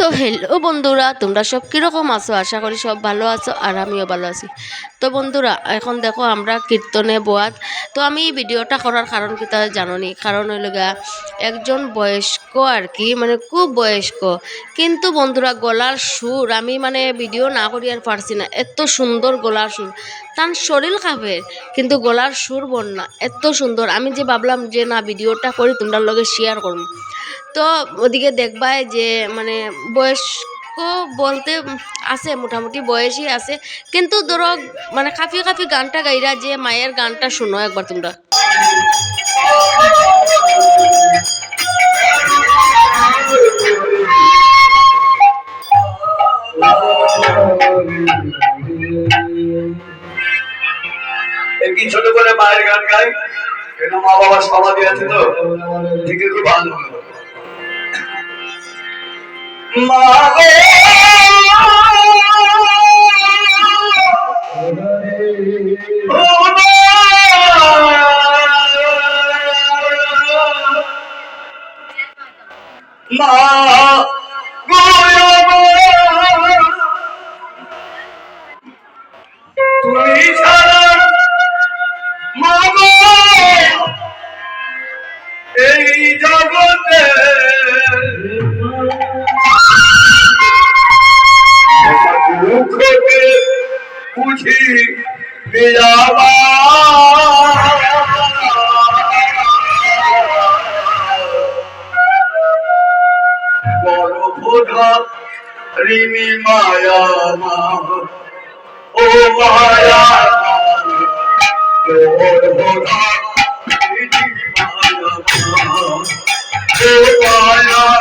তো হ্যালো বন্ধুরা, তোমরা সব কীরকম আছো? আশা করি সব ভালো আছো আর আমিও ভালো আছি। তো বন্ধুরা, এখন দেখো আমরা কীর্তনে বোয়াত। তো আমি এই ভিডিওটা করার কারণ কি তা জানোনি? কারণ হইল গা একজন বয়স্ক আর কি মানে খুব বয়স্ক। কিন্তু বন্ধুরা, গলার সুর, আমি মানে ভিডিও না করি আর পারছি না। এত সুন্দর গলার সুর। তার শরীর খাবে, কিন্তু গলার সুর বন্যা এত সুন্দর। আমি যে ভাবলাম যে না, ভিডিওটা করি তোমরা লগে শেয়ার করব। তো ওদিকে দেখবাই যে মানে বয়স্ক বলতে আছে, মোটামুটি বয়সই আছে। কিন্তু ধরো মানে কাফি কাফি গানটা গাইরা যে মায়ের গানটা শুনো একবার তোমরা। ছোট করে মায়ের গান গাই, কেন মা বাবা সমাধি আছে তো? ঠিক খুব মা মা বিরাবা বড় বোধা ঋণী মায়া মা। ও মায়া বড় বোধা মায়া মা। ও মায়া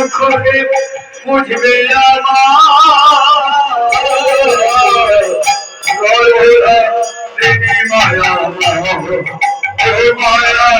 দুঃখকে বুঝবে মায়া মায়া